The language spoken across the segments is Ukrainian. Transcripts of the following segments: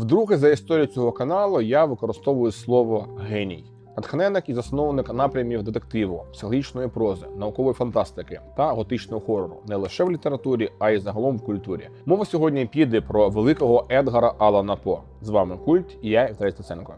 Вдруге за історію цього каналу я використовую слово геній. Натхненник і засновник напрямів детективу, психологічної прози, наукової фантастики та готичного хорору не лише в літературі, а й загалом в культурі. Мова сьогодні піде про великого Едгара Алана По. З вами культ і я Віталій Стеценко.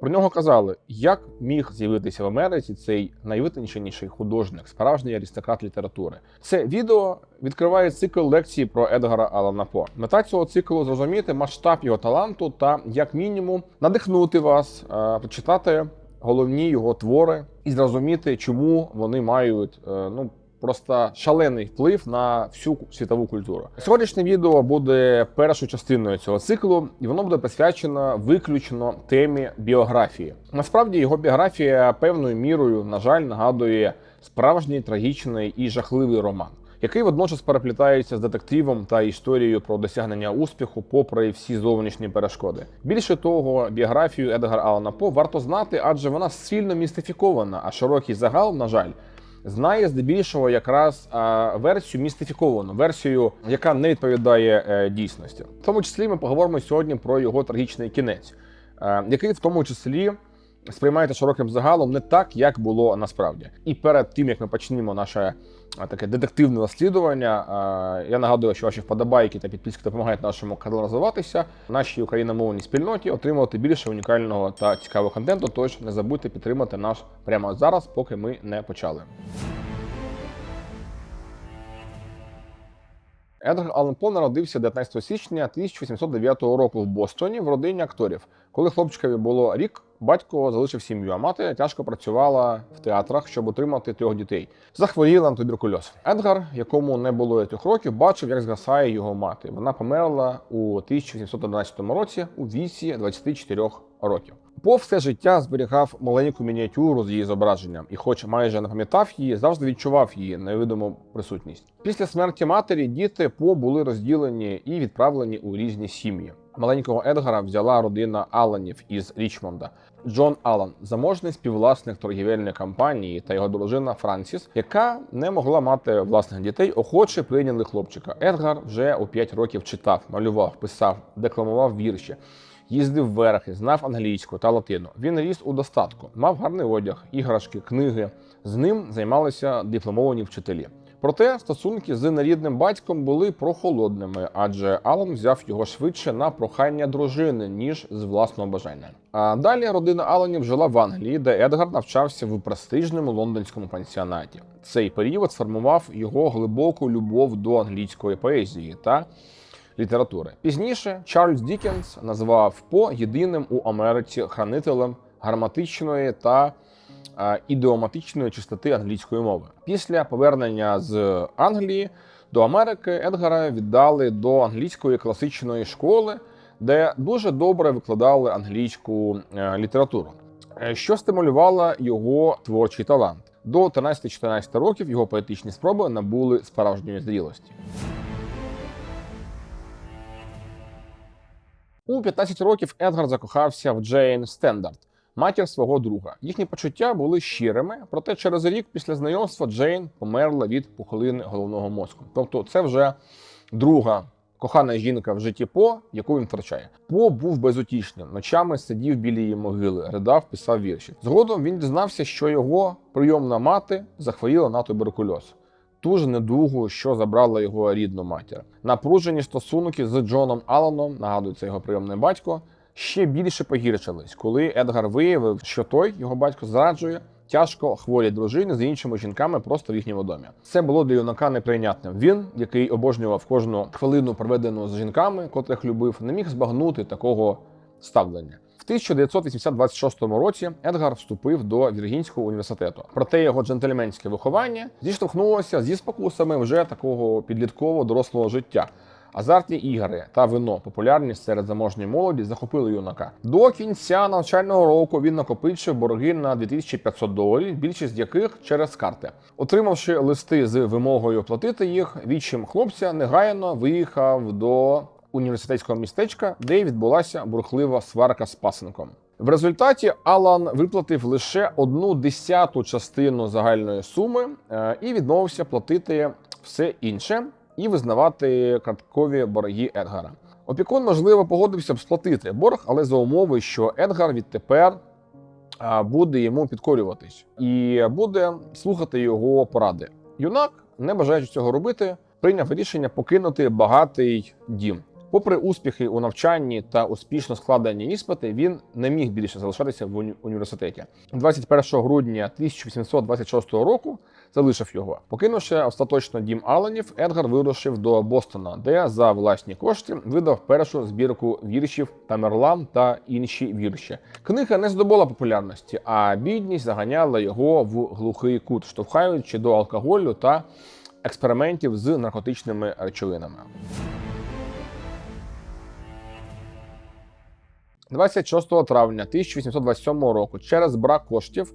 Про нього казали, як міг з'явитися в Америці цей найвитонченіший художник, справжній аристократ літератури. Це відео відкриває цикл лекцій про Едгара Алана По. Мета цього циклу зрозуміти масштаб його таланту та, як мінімум, надихнути вас, е, прочитати головні його твори і зрозуміти, чому вони мають е, ну. Просто шалений вплив на всю світову культуру. Сьогоднішнє відео буде першою частиною цього циклу, і воно буде присвячено виключно темі біографії. Насправді його біографія певною мірою, на жаль, нагадує справжній трагічний і жахливий роман, який водночас переплітається з детективом та історією про досягнення успіху, попри всі зовнішні перешкоди. Більше того, біографію Едгара Алана По варто знати, адже вона сильно містифікована, а широкий загал, на жаль знає здебільшого якраз версію містифіковану, версію, яка не відповідає е, дійсності. В тому числі ми поговоримо сьогодні про його трагічний кінець, е, який в тому числі сприймається широким загалом не так, як було насправді. І перед тим як ми почнемо наше таке детективне розслідування, я нагадую, що ваші вподобайки та підписки допомагають нашому каналу розвиватися, нашій україномовній спільноті отримувати більше унікального та цікавого контенту. Тож не забудьте підтримати нас прямо зараз, поки ми не почали. Едгар Аллен По народився 19 січня 1809 року в Бостоні в родині акторів. Коли хлопчикові було рік, батько залишив сім'ю, а мати тяжко працювала в театрах, щоб отримати трьох дітей. Захворіла на туберкульоз. Едгар, якому не було трьох років, бачив, як згасає його мати. Вона померла у 1811 році у віці 24 років. По все життя зберігав маленьку мініатюру з її зображенням, і, хоч майже не пам'ятав її, завжди відчував її невидиму присутність. Після смерті матері діти по були розділені і відправлені у різні сім'ї. Маленького Едгара взяла родина Аланів із Річмонда. Джон Алан, заможний співвласник торгівельної компанії та його дружина Франсіс, яка не могла мати власних дітей, охоче прийняли хлопчика. Едгар вже у 5 років читав, малював, писав, декламував вірші. Їздив верхи, знав англійську та латину. Він ріс у достатку, мав гарний одяг, іграшки, книги. З ним займалися дипломовані вчителі. Проте стосунки з нерідним батьком були прохолодними, адже Алан взяв його швидше на прохання дружини, ніж з власного бажання. А далі родина Аланів жила в Англії, де Едгар навчався в престижному лондонському пансіонаті. Цей період сформував його глибоку любов до англійської поезії та літератури. Пізніше Чарльз Дікенс назвав По єдиним у Америці хранителем граматичної та е, ідеоматичної чистоти англійської мови. Після повернення з Англії до Америки Едгара віддали до англійської класичної школи, де дуже добре викладали англійську е, літературу, е, що стимулювало його творчий талант. До 13-14 років його поетичні спроби набули справжньої зрілості. У 15 років Едгар закохався в Джейн Стендарт, матір свого друга. Їхні почуття були щирими, проте через рік після знайомства Джейн померла від пухлини головного мозку. Тобто, це вже друга кохана жінка в житті По, яку він втрачає. По був безутішним. Ночами сидів біля її могили, ридав, писав вірші. Згодом він дізнався, що його прийомна мати захворіла на туберкульоз ту ж недугу, що забрала його рідну матір. Напружені стосунки з Джоном Алланом, нагадую, це його прийомний батько, ще більше погіршились, коли Едгар виявив, що той його батько зраджує. Тяжко хворі дружини з іншими жінками просто в їхньому домі. Це було для юнака неприйнятним. Він, який обожнював кожну хвилину, проведену з жінками, котрих любив, не міг збагнути такого ставлення. В 1926 році Едгар вступив до Віргінського університету. Проте його джентльменське виховання зіштовхнулося зі спокусами вже такого підліткового дорослого життя. Азартні ігри та вино, популярність серед заможньої молоді захопили юнака. До кінця навчального року він накопичив борги на 2500 доларів, більшість яких через карти. Отримавши листи з вимогою платити їх, відчим хлопця негайно виїхав до університетського містечка, де й відбулася бурхлива сварка з пасенком. В результаті Алан виплатив лише одну десяту частину загальної суми е, і відмовився платити все інше і визнавати карткові борги Едгара. Опікун, можливо, погодився б сплатити борг, але за умови, що Едгар відтепер буде йому підкорюватись і буде слухати його поради. Юнак, не бажаючи цього робити, прийняв рішення покинути багатий дім. Попри успіхи у навчанні та успішно складені іспити, він не міг більше залишатися в уні- університеті. 21 грудня 1826 року залишив його. Покинувши остаточно дім Алленів, Едгар вирушив до Бостона, де за власні кошти видав першу збірку віршів Тамерлан та інші вірші. Книга не здобула популярності, а бідність заганяла його в глухий кут, штовхаючи до алкоголю та експериментів з наркотичними речовинами. 26 травня 1827 року через брак коштів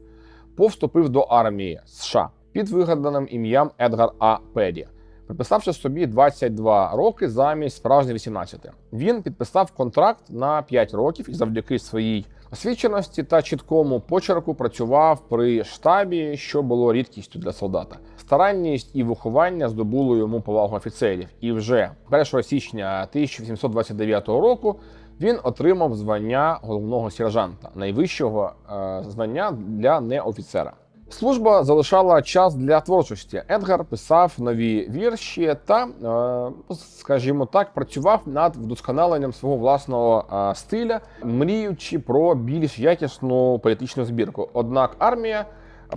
повступив до армії США під вигаданим ім'ям Едгар А. Педі, приписавши собі 22 роки замість справжніх 18. Він підписав контракт на 5 років і завдяки своїй освіченості та чіткому почерку працював при штабі, що було рідкістю для солдата. Старанність і виховання здобуло йому повагу офіцерів, і вже 1 січня 1829 року він отримав звання головного сержанта, найвищого е, звання для неофіцера. Служба залишала час для творчості. Едгар писав нові вірші та, е, скажімо так, працював над вдосконаленням свого власного е, стиля, мріючи про більш якісну політичну збірку. Однак армія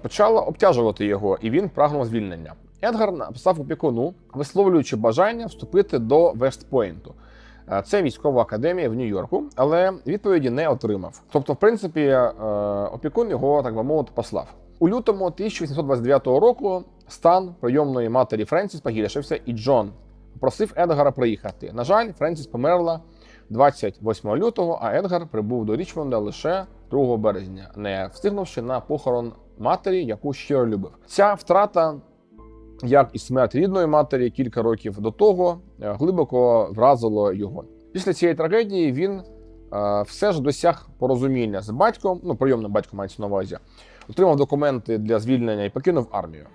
почала обтяжувати його, і він прагнув звільнення. Едгар написав опікуну, висловлюючи бажання вступити до Вестпойнту. Це військова академія в Нью-Йорку, але відповіді не отримав. Тобто, в принципі, е, опікун його, так би мовити, послав. У лютому 1829 року стан прийомної матері Френсіс погіршився, і Джон попросив Едгара приїхати. На жаль, Френсіс померла 28 лютого, а Едгар прибув до Річмонда лише 2 березня, не встигнувши на похорон матері, яку щиро любив. Ця втрата як і смерть рідної матері кілька років до того е, глибоко вразило його. Після цієї трагедії він е, все ж досяг порозуміння з батьком, ну прийомним батьком мається на увазі, отримав документи для звільнення і покинув армію.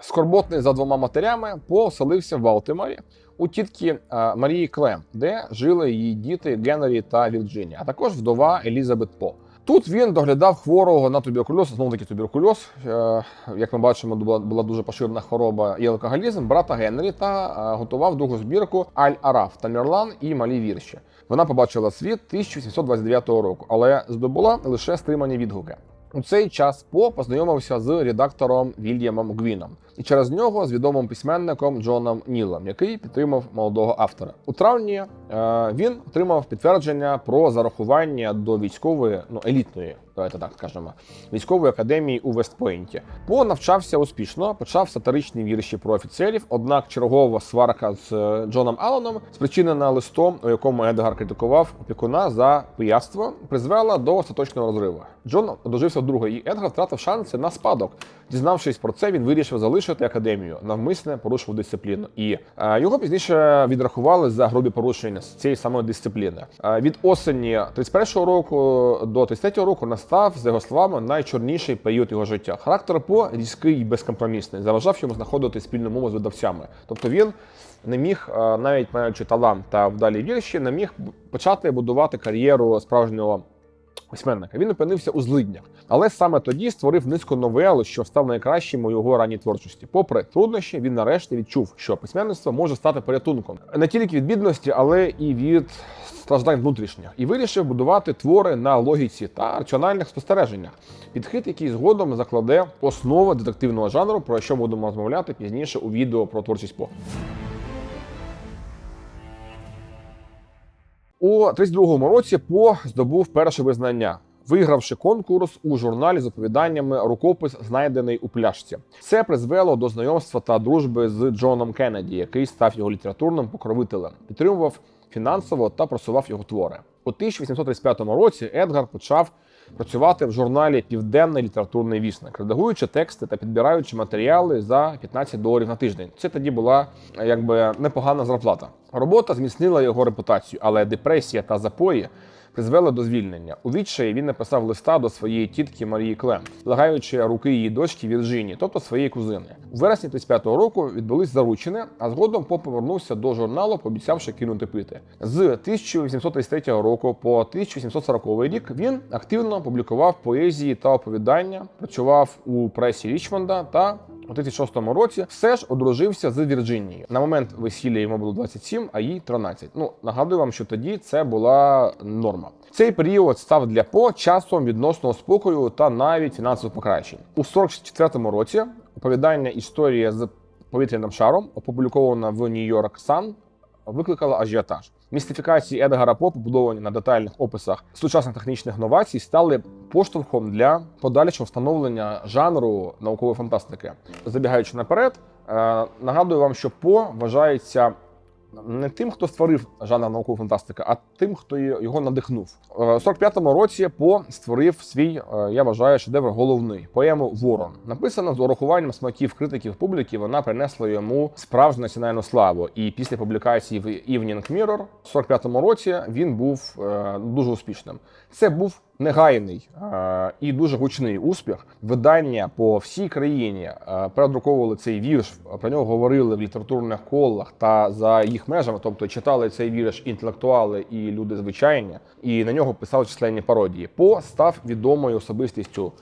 Скорботний за двома матерями поселився в Балтиморі у тітки е, Марії Клем, де жили її діти Генрі та Вірджинія, а також вдова Елізабет По. Тут він доглядав хворого на туберкульоз, знову таки туберкульоз. Е, Як ми бачимо, була, була дуже поширена хвороба і алкоголізм брата Генрі та е, готував другу збірку Аль-Араф Тамерлан і малі вірші. Вона побачила світ 1729 року, але здобула лише стримані відгуки. У цей час По познайомився з редактором Вільямом Гвіном і через нього з відомим письменником Джоном Нілом, який підтримав молодого автора. У травні е, він отримав підтвердження про зарахування до військової, ну елітної, давайте так скажемо, військової академії у Вестпойнті. По навчався успішно, почав сатиричні вірші про офіцерів. Однак чергова сварка з е, Джоном Алленом, спричинена листом, у якому Едгар критикував опікуна за пияцтво, призвела до остаточного розриву. Джон одружився вдруге, і Едгар втратив шанси на спадок. Дізнавшись про це, він вирішив залишити академію, навмисне порушив дисципліну. І е, його пізніше відрахували за грубі порушення з цієї самої дисципліни. Е, від осені 31-го року до 33-го року настав, за його словами, найчорніший період його життя. Характер по різкий і безкомпромісний, заважав йому знаходити спільну мову з видавцями. Тобто він не міг, е, навіть маючи талант та вдалі вірші, не міг почати будувати кар'єру справжнього письменника. Він опинився у злиднях, але саме тоді створив низку новел, що став найкращим у його ранній творчості. Попри труднощі, він нарешті відчув, що письменництво може стати порятунком не тільки від бідності, але і від страждань внутрішніх, і вирішив будувати твори на логіці та раціональних спостереженнях. Підхід, який згодом закладе основи детективного жанру, про що будемо розмовляти пізніше у відео про творчість По. У 32-му році По здобув перше визнання, вигравши конкурс у журналі з оповіданнями рукопис, знайдений у пляшці. Це призвело до знайомства та дружби з Джоном Кеннеді, який став його літературним покровителем, підтримував фінансово та просував його твори. У 1835 році Едгар почав працювати в журналі Південний літературний вісник, редагуючи тексти та підбираючи матеріали за 15 доларів на тиждень. Це тоді була е, якби непогана зарплата. Робота зміцнила його репутацію, але депресія та запої призвели до звільнення. У відчаї він написав листа до своєї тітки Марії Клем, лагаючи руки її дочки Вірджині, тобто своєї кузини. У вересні 35-го року відбулись заручини, а згодом Поп повернувся до журналу, пообіцявши кинути пити. З 1833 року по 1840 рік він активно публікував поезії та оповідання, працював у пресі Річмонда та у 36-му році все ж одружився з Вірджинією. На момент весілля йому було 27, а їй 13. Ну нагадую вам, що тоді це була норма. Цей період став для По часом відносного спокою та навіть фінансових покращень. У 44-му році оповідання історія з повітряним шаром, опублікована в Нью-Йорк Сан, викликала ажіотаж. Містифікації Едгара По, побудовані на детальних описах сучасних технічних новацій, стали поштовхом для подальшого встановлення жанру наукової фантастики. Забігаючи наперед, е, нагадую вам, що По вважається не тим, хто створив жанр наукової фантастики, а тим, хто його надихнув. Е, У 45-му році По створив свій, е, я вважаю, шедевр головний поему Ворон. Написана з урахуванням смаків критиків публіки. Вона принесла йому справжню національну славу. І після публікації в Evening Mirror в 45-му році він був е, дуже успішним. Це був негайний е, і дуже гучний успіх. Видання по всій країні е, передруковували цей вірш. Про нього говорили в літературних колах та за їх межами, тобто читали цей вірш інтелектуали і люди звичайні, і на нього писали численні пародії. По став відомою особистістю.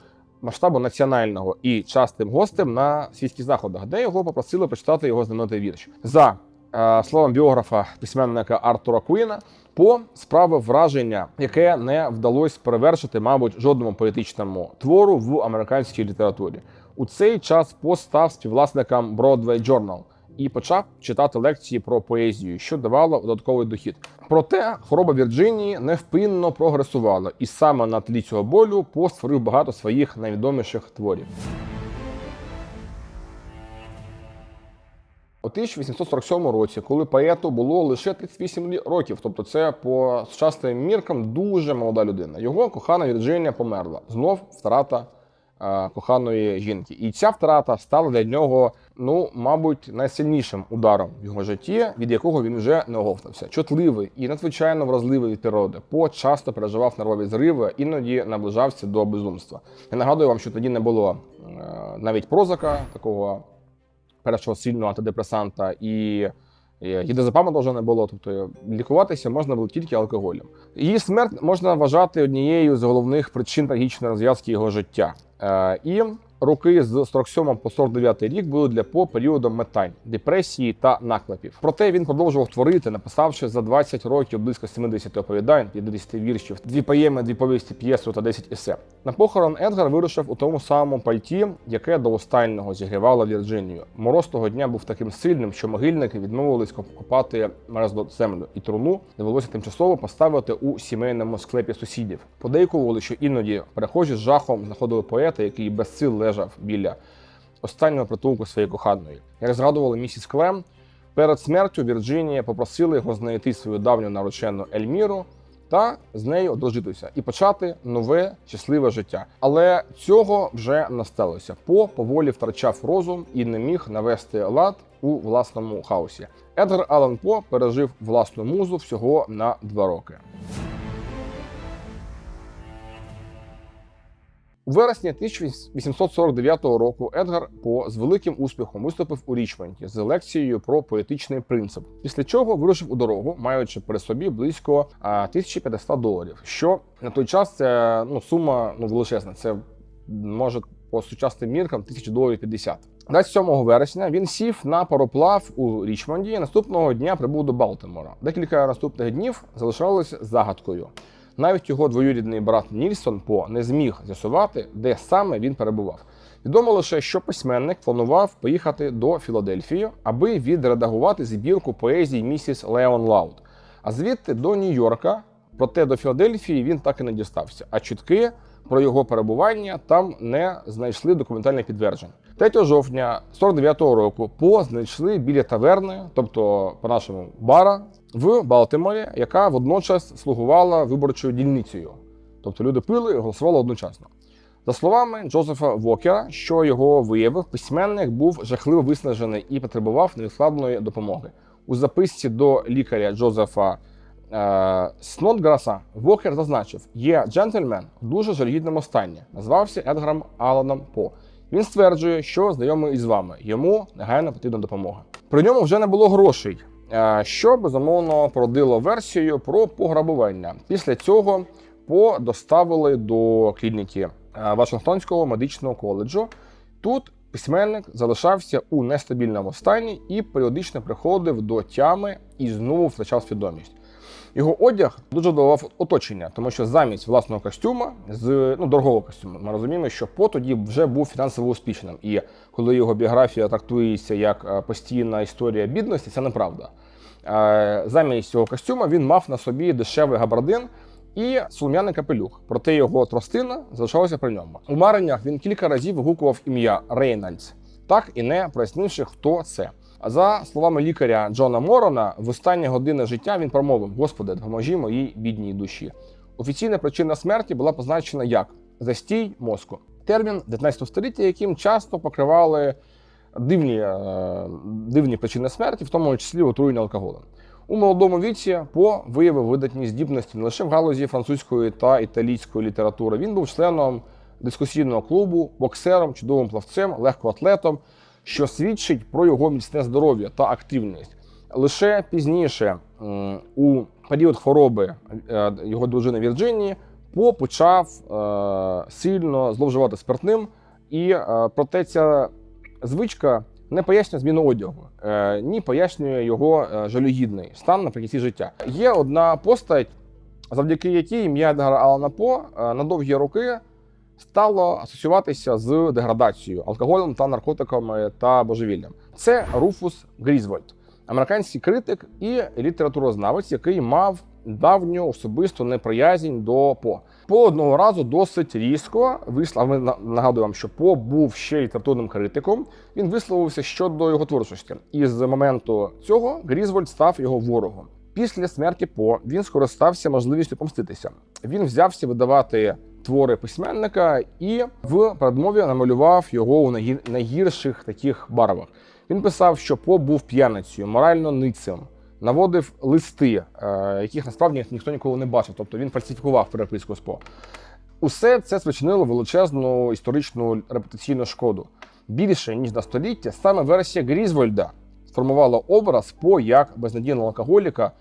Масштабу національного і частим гостем на світських заходах, де його попросили прочитати його знаменитий вірш. За е, словом біографа письменника Артура Куїна, по справив враження, яке не вдалося перевершити, мабуть, жодному поетичному твору в американській літературі. У цей час По став співвласником Broadway Journal і почав читати лекції про поезію, що давало додатковий дохід. Проте хвороба Вірджинії невпинно прогресувала, і саме на тлі цього болю По створив багато своїх найвідоміших творів. У 1847 році, коли поету було лише 38 років, тобто це по сучасним міркам дуже молода людина. Його кохана Вірджинія померла. Знов втрата е, коханої жінки. І ця втрата стала для нього, ну, мабуть, найсильнішим ударом в його житті, від якого він вже не оговтався. Чутливий і надзвичайно вразливий від природи. По часто переживав нервові зриви, іноді наближався до безумства. Я нагадую вам, що тоді не було е, навіть прозака такого першого сильного антидепресанта і гідозапаму теж не було. Тобто лікуватися можна було тільки алкоголем. Її смерть можна вважати однією з головних причин трагічної розв'язки його життя. Е, І роки з 47 по 49 рік були для По періодом метань, депресії та наклепів. Проте він продовжував творити, написавши за 20 років близько 70 оповідань, 50 віршів, дві поєми, дві повісті, п'єсу та 10 есе. На похорон Едгар вирушив у тому самому пальті, яке до останнього зігрівало Вірджинію. Мороз того дня був таким сильним, що могильники відмовились копати мерзлу землю, і труну довелося тимчасово поставити у сімейному склепі сусідів. Подейкували, що іноді перехожі з жахом знаходили поета, який без сил лежав біля останнього притулку своєї коханої. Як згадували місіс Клем, перед смертю Вірджинія попросила його знайти свою давню наречену Ельміру та з нею одружитися і почати нове щасливе життя. Але цього вже не сталося. По поволі втрачав розум і не міг навести лад у власному хаосі. Едгар Аллен По пережив власну музу всього на два роки. У вересні 1849 року Едгар По з великим успіхом виступив у Річмонді з лекцією про поетичний принцип, після чого вирушив у дорогу, маючи при собі близько а, 1500 доларів. Що на той час це ну сума ну величезна. Це може по сучасним міркам 1000 доларів 50. 27 вересня він сів на пароплав у Річмонді. Наступного дня прибув до Балтимора. Декілька наступних днів залишалися загадкою. Навіть його двоюрідний брат Нільсон По не зміг з'ясувати, де саме він перебував. Відомо лише, що письменник планував поїхати до Філадельфії, аби відредагувати збірку поезії місіс Леон Лауд. А звідти до Нью-Йорка, проте до Філадельфії він так і не дістався. А чутки про його перебування там не знайшли документальних підтверджень. 3 жовтня 49-го року по знайшли біля таверни, тобто по нашому бара в Балтиморі, яка водночас слугувала виборчою дільницею. Тобто люди пили і голосували одночасно. За словами Джозефа Вокера, що його виявив, письменник був жахливо виснажений і потребував невідкладної допомоги. У записці до лікаря Джозефа е, Снотграса Вокер зазначив: є джентльмен в дуже жалюгідному стані, назвався Едгаром Аланом По. Він стверджує, що знайомий із вами, йому негайно потрібна допомога. При ньому вже не було грошей, що безумовно породило версію про пограбування. Після цього По доставили до клініки е, Вашингтонського медичного коледжу. Тут письменник залишався у нестабільному стані і періодично приходив до тями і знову втрачав свідомість. Його одяг дуже давав оточення, тому що замість власного костюма з ну дорогого костюму, ми розуміємо, що по тоді вже був фінансово успішним. І коли його біографія трактується як е, постійна історія бідності, це неправда. Е, Замість цього костюма він мав на собі дешевий габардин і солом'яний капелюх. Проте його тростина залишалася при ньому. У мареннях він кілька разів вигукував ім'я Рейнольдс, так і не прояснивши, хто це. А за словами лікаря Джона Морона, в останні години життя він промовив: Господи, допоможи моїй бідній душі. Офіційна причина смерті була позначена як застій мозку. Термін 19 століття, яким часто покривали дивні, е, дивні причини смерті, в тому числі отруєння алкоголем. У молодому віці По виявив видатні здібності не лише в галузі французької та італійської літератури. Він був членом дискусійного клубу, боксером, чудовим плавцем, легкоатлетом, що свідчить про його міцне здоров'я та активність. Лише пізніше, у період хвороби е, його дружини Вірджинії, По почав е, сильно зловживати спиртним, і проте ця звичка не пояснює зміну одягу, е, ні пояснює його е, жалюгідний стан наприкінці життя. Є одна постать, завдяки якій ім'я Едгара Алана По е, на довгі роки стало асоціюватися з деградацією, алкоголем та наркотиками та божевіллям. Це Руфус Грізвольд, американський критик і літературознавець, який мав давню особисту неприязнь до По. По одного разу досить різко вислав. Нагадую вам, що По був ще літературним критиком. Він висловився щодо його творчості, і з моменту цього Грізвольд став його ворогом. Після смерті По він скористався можливістю помститися. Він взявся видавати твори письменника і в передмові намалював його у найгір- найгірших таких барвах. Він писав, що По був п'яницею, морально ницем, наводив листи, е, яких насправді ніхто ніколи не бачив. Тобто він фальсифікував переписку з По. Усе це спричинило величезну історичну репутаційну шкоду. Більше ніж на століття саме версія Грізвольда сформувала образ По як безнадійного алкоголіка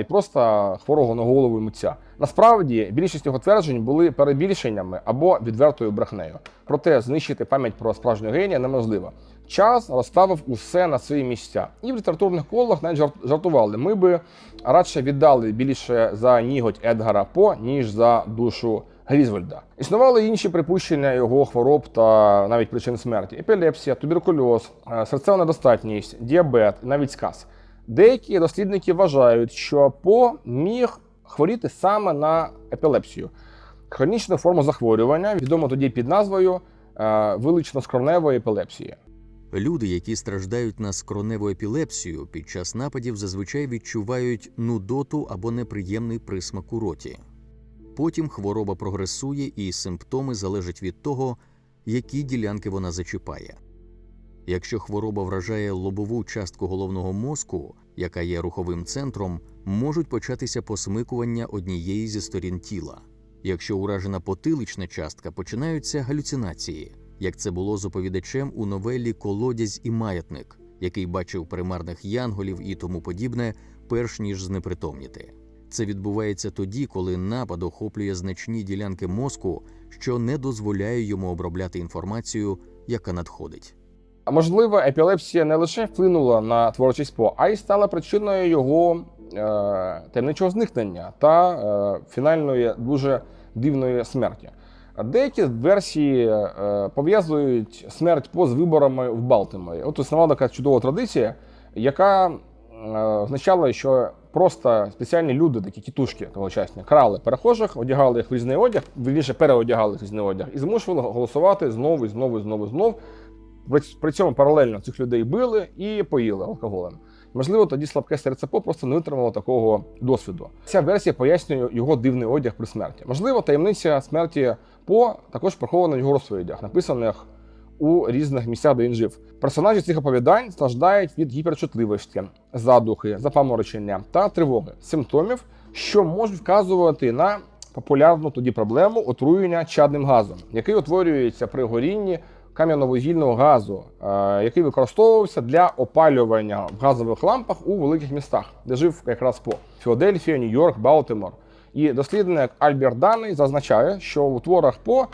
і просто хворого на голову митця. Насправді більшість його тверджень були перебільшеннями або відвертою брехнею. Проте знищити пам'ять про справжнього генія неможливо. Час розставив усе на свої місця, і в літературних колах навіть жартували. Ми би радше віддали більше за ніготь Едгара По, ніж за душу Грізвольда. Існували інші припущення його хвороб та навіть причин смерті: епілепсія, туберкульоз, е, серцева недостатність, діабет, навіть сказ. Деякі дослідники вважають, що По міг хворіти саме на епілепсію, хронічну форму захворювання, відому тоді під назвою е, велично-скроневої епілепсії. Люди, які страждають на скроневу епілепсію, під час нападів зазвичай відчувають нудоту або неприємний присмак у роті. Потім хвороба прогресує, і симптоми залежать від того, які ділянки вона зачіпає. Якщо хвороба вражає лобову частку головного мозку, яка є руховим центром, можуть початися посмикування однієї зі сторін тіла. Якщо уражена потилична частка, починаються галюцинації, як це було з оповідачем у новелі Колодязь і маятник, який бачив примарних янголів і тому подібне, перш ніж знепритомніти. Це відбувається тоді, коли напад охоплює значні ділянки мозку, що не дозволяє йому обробляти інформацію, яка надходить. А можливо, епілепсія не лише вплинула на творчість По, а й стала причиною його е, таємничого зникнення та е, фінальної дуже дивної смерті. Деякі версії е, пов'язують смерть По з виборами в Балтиморі. От існувала така чудова традиція, яка е, означала, що просто спеціальні люди, такі тітушки тогочасні, крали перехожих, одягали їх в різний одяг, вірніше переодягали їх в різний одяг і змушували голосувати знову і знову і знову і знову. При цьому паралельно цих людей били і поїли алкоголем. Можливо, тоді слабке серце По просто не витримало такого досвіду. Ця версія пояснює його дивний одяг при смерті. Можливо, таємниця смерті По також прихована в його розповідях, написаних у різних місцях, де він жив. Персонажі цих оповідань страждають від гіперчутливості, задухи, запаморочення та тривоги, симптомів, що можуть вказувати на популярну тоді проблему отруєння чадним газом, який утворюється при горінні кам'яновугільного газу, е, який використовувався для опалювання в газових лампах у великих містах, де жив якраз по Філадельфія, Нью-Йорк, Балтимор. І дослідник Альберт Даний зазначає, що у творах по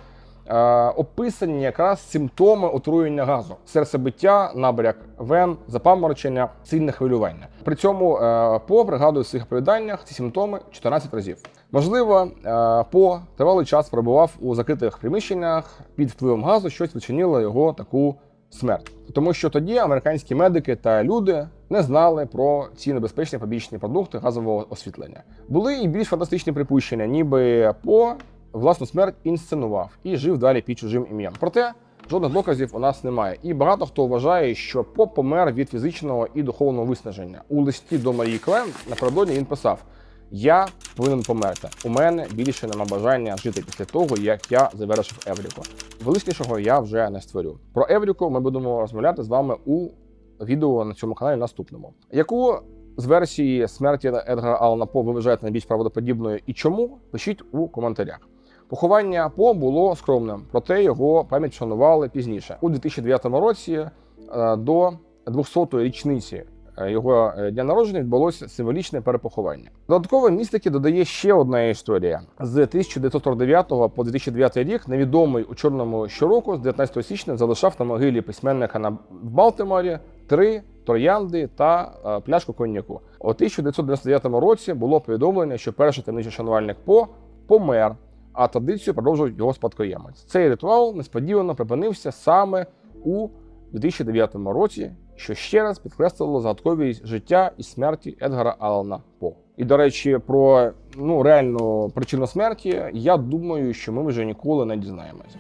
е, описані якраз симптоми отруєння газу: серцебиття, набряк вен, запаморочення, сильне хвилювання. При цьому е, по пригадує в своїх оповіданнях ці симптоми 14 разів. Можливо, е, по тривалий час перебував у закритих приміщеннях під впливом газу, щось відчинило його таку смерть. Тому що тоді американські медики та люди не знали про ці небезпечні побічні продукти газового освітлення. Були і більш фантастичні припущення, ніби по власну смерть інсценував і жив далі під чужим ім'ям. Проте жодних доказів у нас немає. І багато хто вважає, що Поп помер від фізичного і духовного виснаження. У листі до Марії Клен напередодні він писав: Я повинен померти. У мене більше нема бажання жити після того, як я завершив Евріку. Величнішого я вже не створю. Про Евріку ми будемо розмовляти з вами у відео на цьому каналі наступному. Яку з версії смерті Едгара Алана По ви вважаєте найбільш правдоподібною і чому? Пишіть у коментарях. Поховання По було скромним, проте його пам'ять шанували пізніше. У 2009 році е, до 200-ї річниці його е, дня народження відбулося символічне перепоховання. Додатково містики додає ще одна історія. З 1949 по 2009 рік невідомий у чорному щороку з 19 січня залишав на могилі письменника на Балтиморі три троянди та е, пляшку коньяку. У 1999 році було повідомлення, що перший таємничий шанувальник По помер, а традицію продовжує його спадкоємець. Цей ритуал несподівано припинився саме у 2009 році, що ще раз підкреслило загадковість життя і смерті Едгара Алана По. І до речі, про ну реальну причину смерті я думаю, що ми вже ніколи не дізнаємося.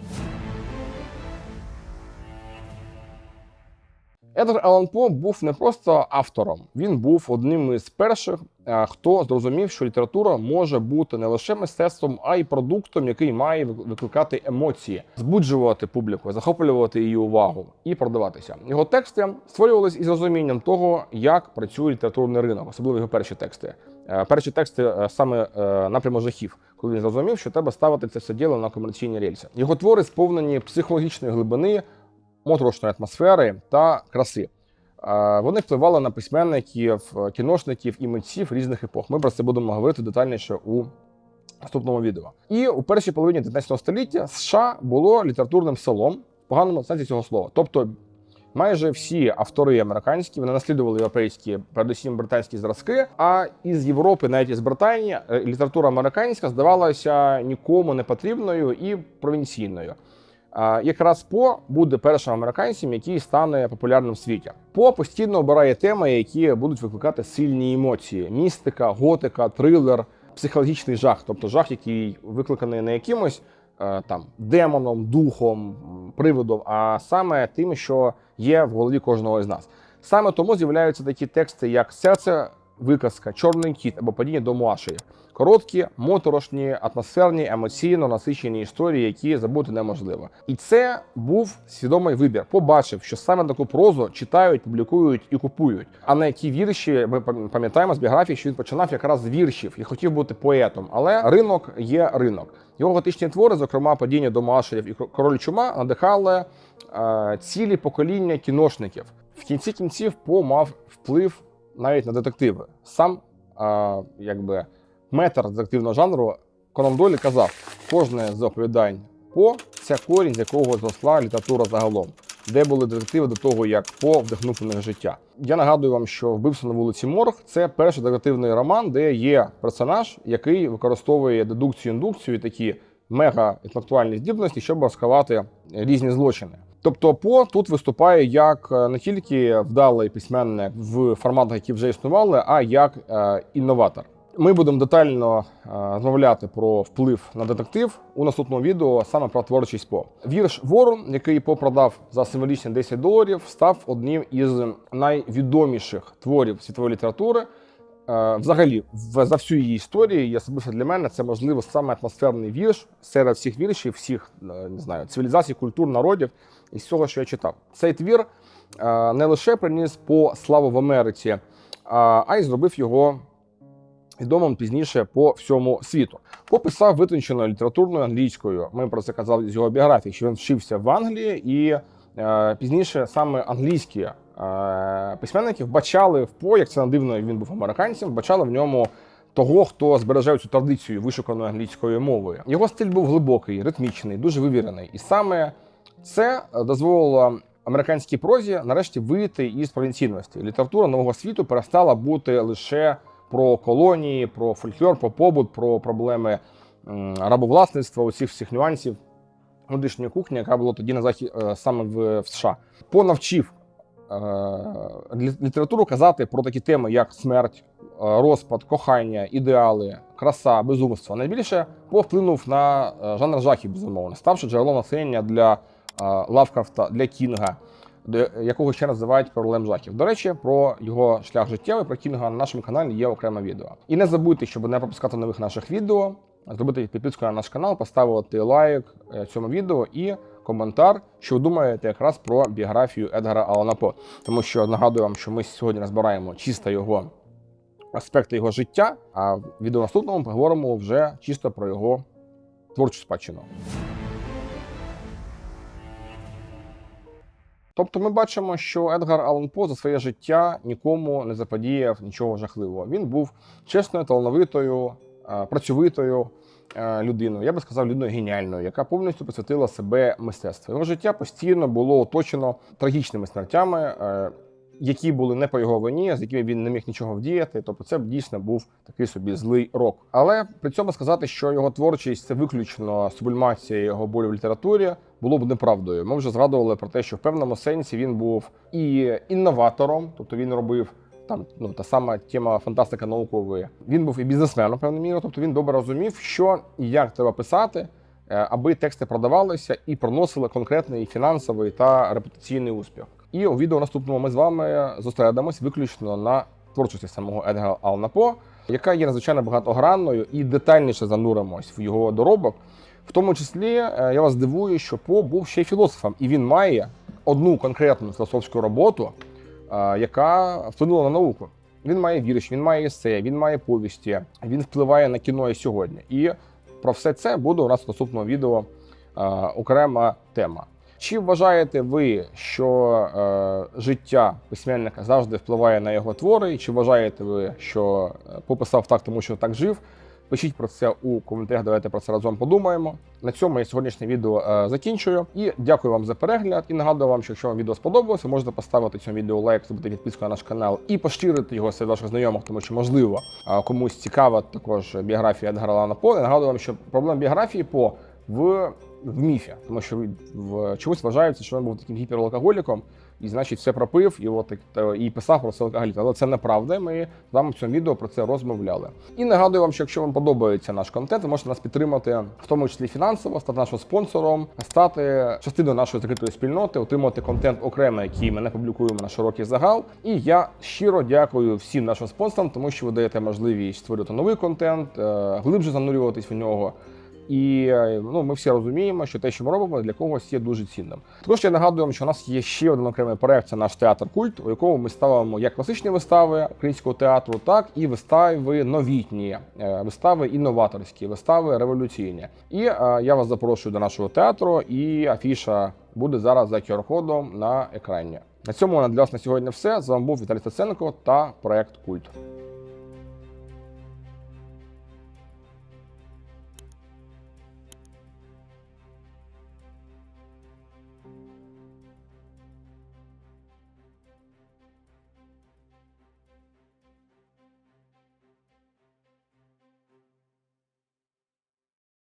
Едгар Алан По був не просто автором, він був одним із перших, хто зрозумів, що література може бути не лише мистецтвом, а й продуктом, який має викликати емоції, збуджувати публіку, захоплювати її увагу і продаватися. Його тексти створювались із розумінням того, як працює літературний ринок, особливо його перші тексти. Е, Перші тексти е, саме е, напряму жахів, коли він зрозумів, що треба ставити це все діло на комерційні рельси. Його твори сповнені психологічної глибини, моторошної атмосфери та краси. Е, Вони впливали на письменників, кіношників і митців різних епох. Ми про це будемо говорити детальніше у наступному відео. І у першій половині 19 століття США було літературним селом в поганому сенсі цього слова. Тобто майже всі автори американські вони наслідували європейські, передусім британські зразки. А із Європи, навіть із Британії, е, література американська здавалася нікому не потрібною і провінційною. Якраз По буде першим американцем, який стане популярним в світі. По постійно обирає теми, які будуть викликати сильні емоції: містика, готика, трилер, психологічний жах, тобто жах, який викликаний не якимось е, там демоном, духом, приводом, а саме тим, що є в голові кожного з нас. Саме тому з'являються такі тексти, як серце, виказка, чорний кіт або падіння до Муаші. Короткі, моторошні, атмосферні, емоційно насичені історії, які забути неможливо. І це був свідомий вибір. Побачив, що саме таку прозу читають, публікують і купують. А не ті вірші, ми пам- пам'ятаємо з біографії, що він починав якраз з віршів і хотів бути поетом. Але ринок є ринок. Його готичні твори, зокрема падіння до Машерів і король чума, надихали е, цілі покоління кіношників. В кінці кінців По мав вплив навіть на детективи. Сам е, якби метр детективного жанру Конан Дойлі казав, кожне з оповідань по це корінь, з якого зросла література загалом, де були детективи до того, як по вдихнув у них життя. Я нагадую вам, що вбивство на вулиці Морг це перший детективний роман, де є персонаж, який використовує дедукцію, індукцію і такі мега інтелектуальні здібності, щоб розкривати різні злочини. Тобто, По тут виступає як е, не тільки вдалий письменник в форматах, які вже існували, а як е, інноватор. Ми будемо детально е, розмовляти про вплив на детектив у наступному відео саме про творчість По. Вірш Ворон, який По продав за символічні 10 доларів, став одним із найвідоміших творів світової літератури. Е, Взагалі, в- за всю її історію, і особисто для мене, це можливо саме атмосферний вірш серед всіх віршів, всіх е, не знаю, цивілізацій, культур, народів і всього, що я читав. Цей твір е, не лише приніс по славу в Америці, а й зробив його відомим пізніше по всьому світу. Пописав витонченою літературною англійською. Ми про це казали з його біографії, що він вчився в Англії, і пізніше саме англійські е, письменники вбачали в по, як це не дивно, він був американцем, вбачали в ньому. Того, хто збережав цю традицію вишуканої англійською мовою, його стиль був глибокий, ритмічний, дуже вивірений, і саме це дозволило американській прозі нарешті вийти із провінційності. Література нового світу перестала бути лише про колонії, про фольклор, про побут, про проблеми рабовласництва, усіх всіх нюансів внутрішньої кухні, яка була тоді на захід е, саме в, США. Понавчив літературу казати про такі теми, як смерть, е, розпад, кохання, ідеали, краса, безумство. Найбільше повплинув на е, жанр жахів, безумовно, ставши джерелом насилення для е, Лавкрафта, для Кінга, якого ще називають королем жахів. До речі, про його шлях життєвий, про Кінга на нашому каналі є окреме відео. І не забудьте, щоб не пропускати нових наших відео, зробити підписку на наш канал, поставити лайк е, цьому відео і коментар, що ви думаєте якраз про біографію Едгара Алана По. Тому що нагадую вам, що ми сьогодні розбираємо чисто його аспекти його життя, а в відео наступному поговоримо вже чисто про його творчу спадщину. Тобто ми бачимо, що Едгар Аллен По за своє життя нікому не заподіяв нічого жахливого. Він був чесною, талановитою, працьовитою людиною. Я би сказав, людиною геніальною, яка повністю присвятила себе мистецтву. Його життя постійно було оточено трагічними смертями, е, які були не по його вині, з якими він не міг нічого вдіяти. Тобто, це дійсно був такий собі злий рок. Але при цьому сказати, що його творчість це виключно сублімація його болю в літературі, було б неправдою. Ми вже згадували про те, що в певному сенсі він був і інноватором, тобто він робив. Там ну та сама тема фантастика наукової. Він був і бізнесменом певною мірою, тобто він добре розумів, що і як треба писати, е, аби тексти продавалися і приносили конкретний фінансовий та репутаційний успіх. І у відео наступному ми з вами зосередимось виключно на творчості самого Едгара Алана По, яка є надзвичайно багатогранною і детальніше зануримось в його доробок. В тому числі е, я вас дивую, що По був ще й філософом, і він має одну конкретну філософську роботу, яка вплинула на науку. Він має вірш, він має есе, він має повісті, він впливає на кіно і сьогодні. І про все це буде у нас в наступному відео е, окрема тема. Чи вважаєте ви, що е, життя письменника завжди впливає на його твори? Чи вважаєте ви, що е, пописав так, тому що так жив? Пишіть про це у коментарях. Давайте про це разом подумаємо. На цьому я сьогоднішнє відео е, закінчую. І дякую вам за перегляд. І нагадую вам, що якщо вам відео сподобалося, можете поставити цьому відео лайк, зробити підписку на наш канал і поширити його серед ваших знайомих, тому що можливо е, комусь цікава також біографія Едгара Лана По. І Нагадую вам, що проблема біографії по в, в міфі, тому що в чомусь вважається, що він був таким гіпералкоголіком, і значить все пропив і от і писав про це. Але це неправда. Ми вами в цьому відео про це розмовляли. І нагадую вам, що якщо вам подобається наш контент, ви можете нас підтримати, в тому числі фінансово, стати нашим спонсором, стати частиною нашої закритої спільноти, отримати контент окремо, який ми не публікуємо на широкий загал. І я щиро дякую всім нашим спонсорам, тому що ви даєте можливість створювати новий контент, е, глибше занурюватись в нього. І е, ну, ми всі розуміємо, що те, що ми робимо, для когось є дуже цінним. Також я нагадую вам, що у нас є ще один окремий проект, це наш театр культ, у якому ми ставимо як класичні вистави українського театру, так і вистави новітні, е, вистави інноваторські, вистави революційні. І е, я вас запрошую до нашого театру, і афіша буде зараз за QR-кодом на екрані. На цьому для вас на сьогодні все. З вами був Віталій Стаценко та проект Культ.